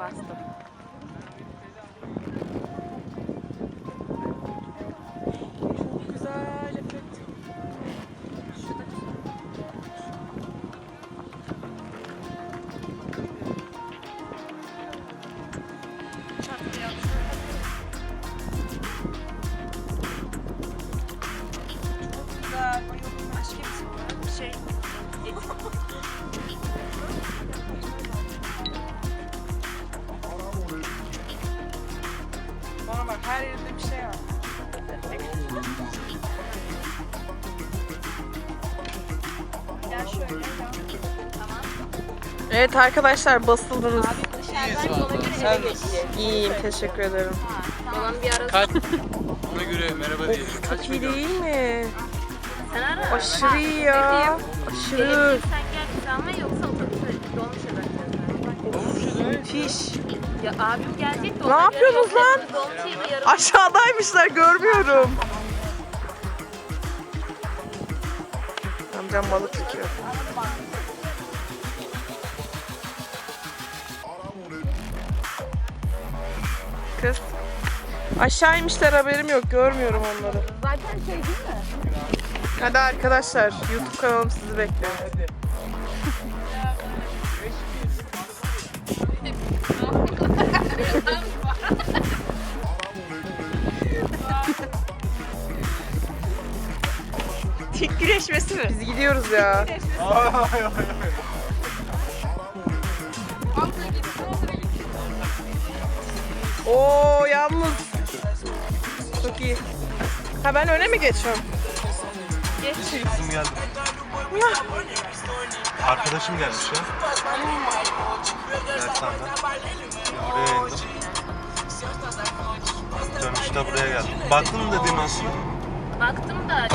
巴士。Evet arkadaşlar basıldınız. Geçecek. İyiyim teşekkür ederim. Tamam bir ara Kaç? Ona göre merhaba diyelim. Kaç iyi milyon? değil mi? sen ara. Aşırı iyi ya. Aşırı. Gelebilirsen gel ikramı yoksa otobüse dolmuşa bırakacağız. Fiş. Ya abim gelecek de Ne yapıyorsunuz lan? Dolmuşa yarım? Aşağıdaymışlar görmüyorum. Amcam balık tutuyor. Kız. Aşağı inmişler haberim yok. Görmüyorum onları. Zaten şey değil mi? Hadi arkadaşlar YouTube kanalım sizi bekliyor. Tik güreşmesi mi? Biz gidiyoruz ya. Oo yalnız. Çok iyi. Ha ben öne mi geçiyorum? Kızım geldi. Arkadaşım gelmiş ya. Dershaneden. Buraya indim. Dönüşte buraya geldim. Baktın mı dediğim aslında? Baktım da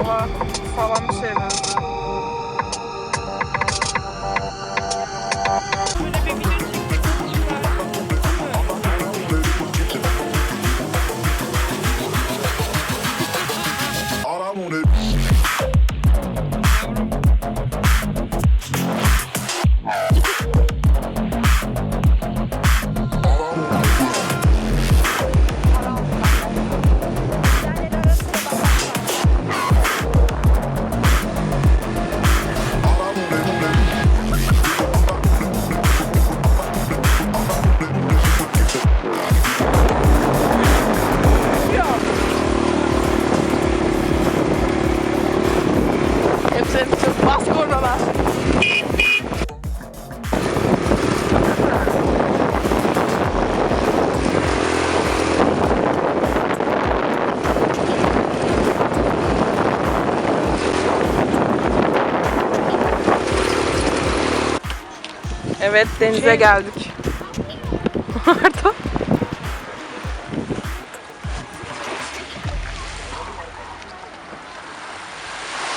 Oha falan bir. All Evet denize geldik. Arda.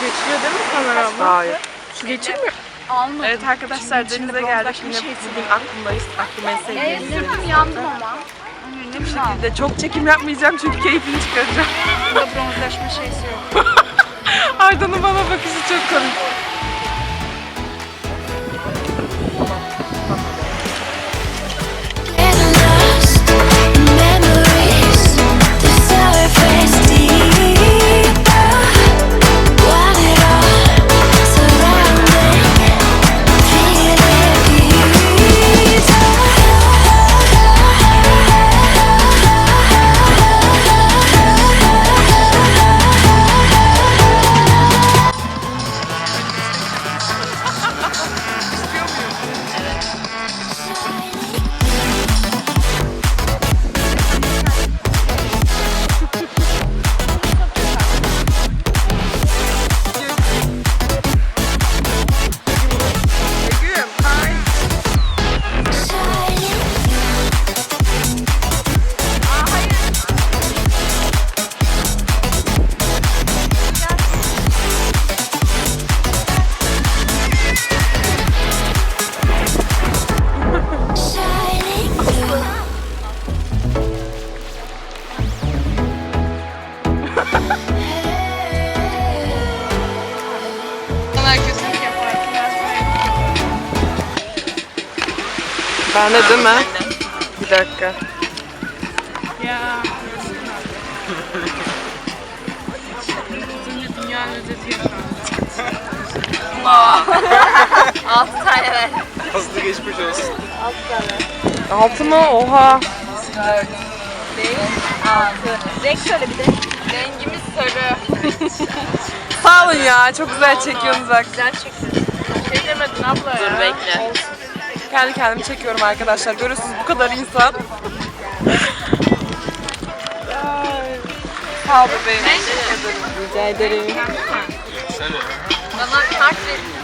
Geçiyor değil mi kamera abla? Hayır. Geçirmiyor. almadım. Evet arkadaşlar denize geldik. Yine bugün aklımdayız. Aklıma en sevdiğim Ellerim yandım ama. Bu şekilde çok çekim yapmayacağım çünkü keyfini çıkaracağım. Burada bronzlaşma şeysi yok. Arda'nın bana bakışı çok komik. Bende değil mi? Bir dakika. Ya. Dünyanın özeti Altı tane ver. Hızlı geçmiş olsun. Altı mı? Oha. Altı. Renk söyle bir de. Rengimiz sarı. Sağ olun ya. Çok güzel çekiyorsunuz. Güzel çıksın. Şey demedin abla ya. Dur bekle. Kendi kendimi çekiyorum arkadaşlar. Görüyorsunuz bu kadar insan. Sağ ol bebeğim. Rica ederim. Bana kart verin.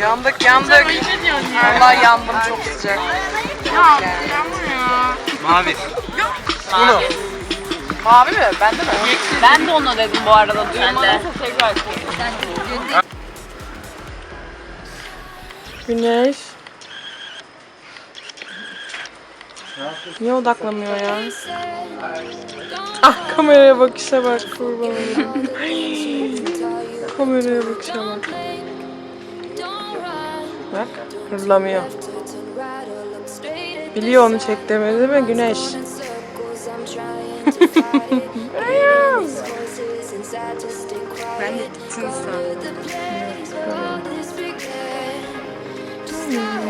Yandık yandık. Vallahi yandım çok sıcak. Mavi. Bunu. Mavi mi? Bende mi? Ben de onu dedim bu arada. Duymadıysa tekrar Güneş. Niye odaklamıyor ya? Ah kameraya bakışa bak kurban kameraya bakışa bak. Bak hırlamıyor. Biliyor onu çek demedi değil mi Güneş? ben de gitsin sandım. Ne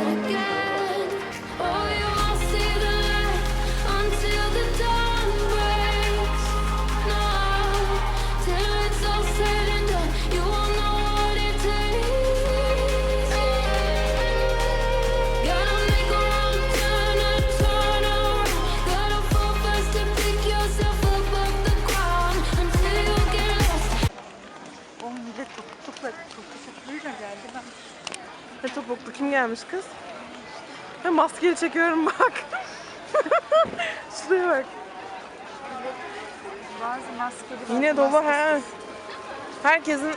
kim gelmiş kız? Ha, maskeli çekiyorum bak. Şuraya bak. Yine dolu ha. Herkesin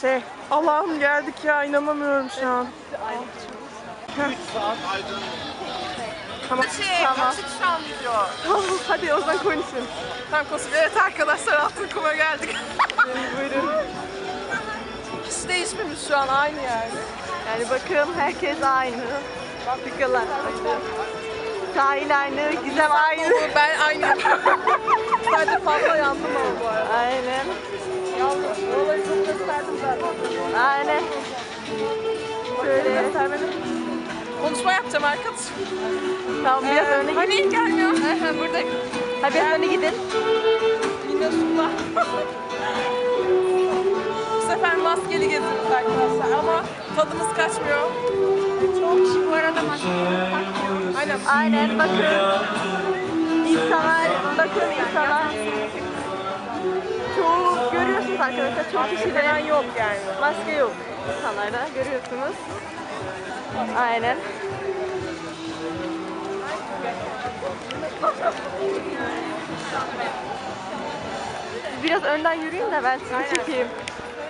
şey Allah'ım geldik ya inanamıyorum şu an. Tamam. tamam. Hadi o zaman konuşun. Tamam konuşun. Evet arkadaşlar altın kuma geldik. Buyurun. Hiç değişmemiş şu an aynı yani. Yani bakın herkes aynı. Fabrikalar aynı. Sahil aynı, gizem aynı. Ben aynı. Sadece fazla yandım ama bu arada. Aynen. Yalnız olayı çok gösterdim zaten. Aynen. Şöyle göstermedim. Konuşma yapacağım arkadaşım. Tamam biraz öne gidin. Hani gelmiyor. Burada. Hadi biraz öne gidin. Minnoşumla. Maskeli geziyoruz arkadaşlar ama tadımız kaçmıyor. Çok kişi bu arada maskeli Aynen. Aynen bakın. İnsanlar, bakın insanlar. Çoğu görüyorsunuz arkadaşlar. Maske kişide falan yok yani. maske yok insanlarda. Görüyorsunuz. Aynen. Biraz önden yürüyün de ben sizi çekeyim.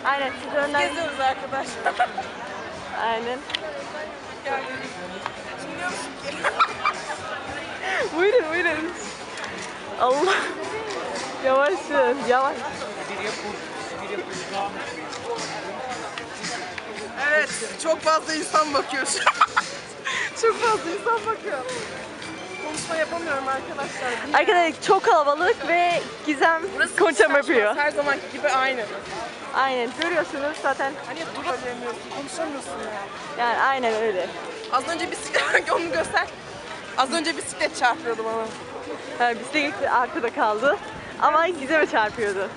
Aynen siz önden. Geziyoruz arkadaşlar. Aynen. Şimdi diyoruz ki. buyurun buyurun. Allah. Yavaşın, yavaş. Evet, çok fazla insan bakıyor çok fazla insan bakıyor. Konuşma yapamıyorum arkadaşlar. Arkadaşlar çok kalabalık ve Gizem konuşma yapıyor. Her zamanki gibi aynı. Aynen görüyorsunuz zaten. Hani durup konuşamıyorsun ya. Yani aynen öyle. Az önce bisiklet, onu göster. Az önce bisiklet çarpıyordu bana. Yani bisiklet arkada kaldı. Ama Gizem'e çarpıyordu.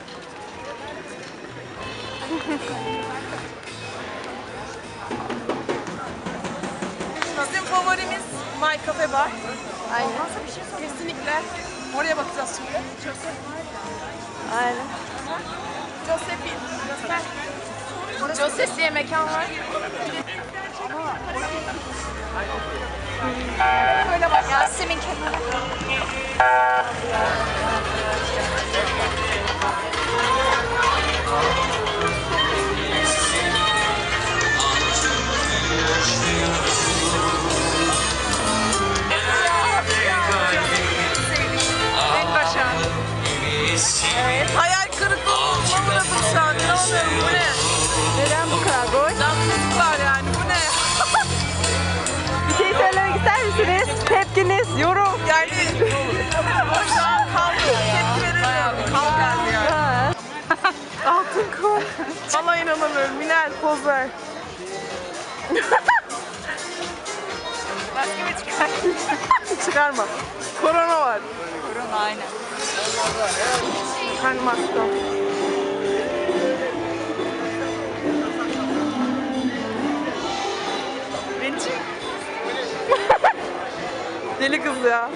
Bizim favorimiz My Cafe Bar. Aynen. Kesinlikle. Oraya bakacağız şimdi. Joseph. Aynen. Josephine. Göster. Joseph diye mekan var. Böyle bak. Yasemin kenara. Yorum yani şu an kalmıyor ya. Tepki veremiyorum. Kalk geldi yani. Altın kum. Valla inanamıyorum. Minel poz ver. Maskemi çıkar. Çıkarma. Korona var. Korona aynen. Hani maske. Deli kız ya.